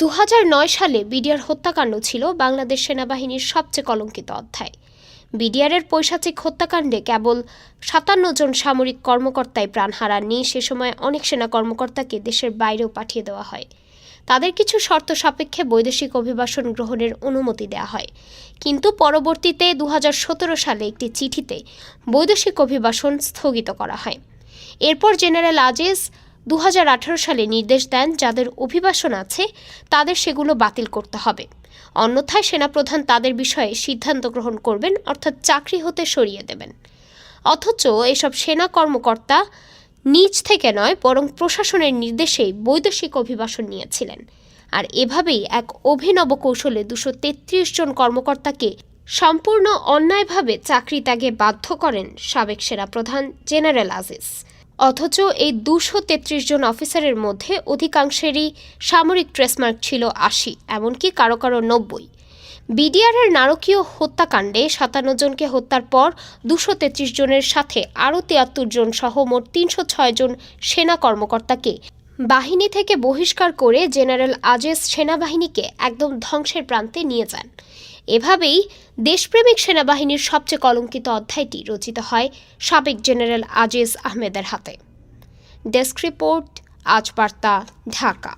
দু হাজার নয় সালে বিডিআর হত্যাকাণ্ড ছিল বাংলাদেশ সেনাবাহিনীর সবচেয়ে কলঙ্কিত অধ্যায়। বিডিআরের পৈশাচিক হত্যাকাণ্ডে কেবল সাতান্ন জন সামরিক কর্মকর্তাই প্রাণ হারাননি, সে সময় অনেক সেনা কর্মকর্তাকে দেশের বাইরেও পাঠিয়ে দেওয়া হয়। তাদের কিছু শর্ত সাপেক্ষে বৈদেশিক অভিবাসন গ্রহণের অনুমতি দেওয়া হয়। কিন্তু পরবর্তীতে দু হাজার সতেরো সালে একটি চিঠিতে বৈদেশিক অভিবাসন স্থগিত করা হয়। এরপর জেনারেল আজিজ দু হাজার আঠারো সালে নির্দেশ দেন যাদের অভিবাসন আছে, তাদের সেগুলো বাতিল করতে হবে। অন্যথায় সেনাপ্রধান তাদের বিষয়ে সিদ্ধান্ত গ্রহণ করবেন, অর্থাৎ চাকরি হতে সরিয়ে দেবেন। অথচ এসব সেনা কর্মকর্তা নিজ থেকে নয়, বরং প্রশাসনের নির্দেশেই বৈদেশিক অভিবাসন নিয়েছিলেন। আর এভাবেই এক অভিনব কৌশলে দুশো জন কর্মকর্তাকে সম্পূর্ণ অন্যায়ভাবে চাকরি ত্যাগে বাধ্য করেন সাবেক সেনাপ্রধান জেনারেল আজিজ। অথচ এই দুশো তেত্রিশ জন অফিসারের মধ্যে অধিকাংশেরই সামরিক ট্রেসমার্ক ছিল আশি, এমনকি কারও কারও নব্বই। বিডিআরের নারকীয় হত্যাকাণ্ডে সাতান্ন জনকে হত্যার পর দুশো তেত্রিশ জনের সাথে আরও তিয়াত্তর জন সহ মোট তিনশো ছয় জন সেনা কর্মকর্তাকে। বাহিনী থেকে বহিষ্কার করে জেনারেল আজেস সেনাবাহিনীকে একদম ধ্বংসের প্রান্তে নিয়ে যান। এভাবেই দেশপ্রেমিক সেনাবাহিনীর সবচেয়ে কলঙ্কিত অধ্যায়টি রচিত হয় সাবেক জেনারেল আজিজ আহমেদের হাতে। ডেস্ক রিপোর্ট, আজ বার্তা, ঢাকা।